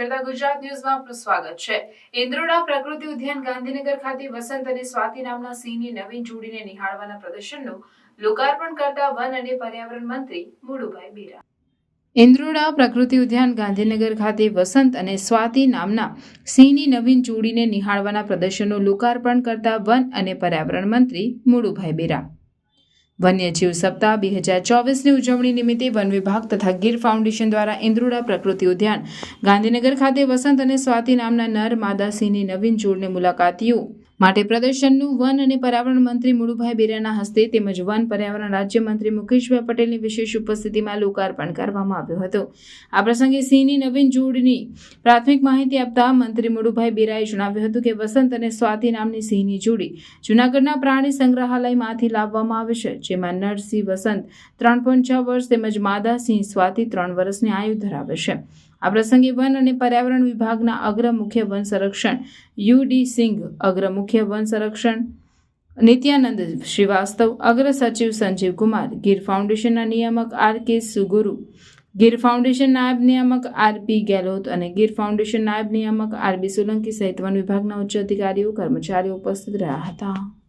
ગુજરાત ન્યૂઝમાં આપનું સ્વાગત છે. ઇન્દ્રોડા પ્રકૃતિ ઉદ્યાન ગાંધીનગર ખાતે વસંત અને સ્વાતિ નામના સિંહની નવીન જોડીને નિહાળવાના પ્રદર્શનનું લોકાર્પણ કરતા વન અને પર્યાવરણ મંત્રી મુળુભાઈ બેરા. ઇન્દ્રોડા પ્રકૃતિ ઉદ્યાન ગાંધીનગર ખાતે વસંત અને સ્વાતિ નામના સિંહની નવીન જોડીને નિહાળવાના પ્રદર્શનનું લોકાર્પણ કરતા વન અને પર્યાવરણ મંત્રી મુળુભાઈ બેરા. વન્યજીવ સપ્તાહ બે હજાર ચોવીસની ઉજવણી નિમિત્તે વન વિભાગ તથા ગીર ફાઉન્ડેશન દ્વારા ઇન્દ્રુડા પ્રકૃતિ ઉદ્યાન ગાંધીનગર ખાતે વસંત અને સ્વાતિ નામના નર માદા સિંહની નવીન જોડને મુલાકાતીઓ માટે પ્રદર્શનનું વન અને પર્યાવરણ મંત્રી મુળુભાઈ બેરાના હસ્તે તેમજ વન પર્યાવરણ રાજ્યમંત્રી મુકેશભાઈ પટેલની વિશેષ ઉપસ્થિતિમાં લોકાર્પણ કરવામાં આવ્યું હતું. આ પ્રસંગે સિંહની નવીન જોડની પ્રાથમિક માહિતી આપતા મંત્રી મુળુભાઈ બેરાએ જણાવ્યું હતું કે વસંત અને સ્વાતિ નામની સિંહની જોડી જૂનાગઢના પ્રાણી સંગ્રહાલયમાંથી લાવવામાં આવે છે, જેમાં નરસિંહ વસંત ત્રણ પોઈન્ટ છ વર્ષ તેમજ માદા સિંહ સ્વાતિ ત્રણ વર્ષની આયુ ધરાવે છે. આ પ્રસંગે વન અને પર્યાવરણ વિભાગના અગ્ર મુખ્ય વન સંરક્ષણ યુ ડી સિંઘ અગ્ર મુખ્ય વન સંરક્ષણ, નિત્યાનંદ શ્રીવાસ્તવ, અગ્ર સચિવ સંજીવ કુમાર, ગીર ફાઉન્ડેશનના નિયામક આર કે સુગુરુ, ગીર ફાઉન્ડેશન નાયબ નિયામક આર પી ગેહલોત અને ગીર ફાઉન્ડેશન નાયબ નિયામક આર બી સોલંકી સહિત વન વિભાગના ઉચ્ચ અધિકારીઓ, કર્મચારીઓ ઉપસ્થિત રહ્યા હતા.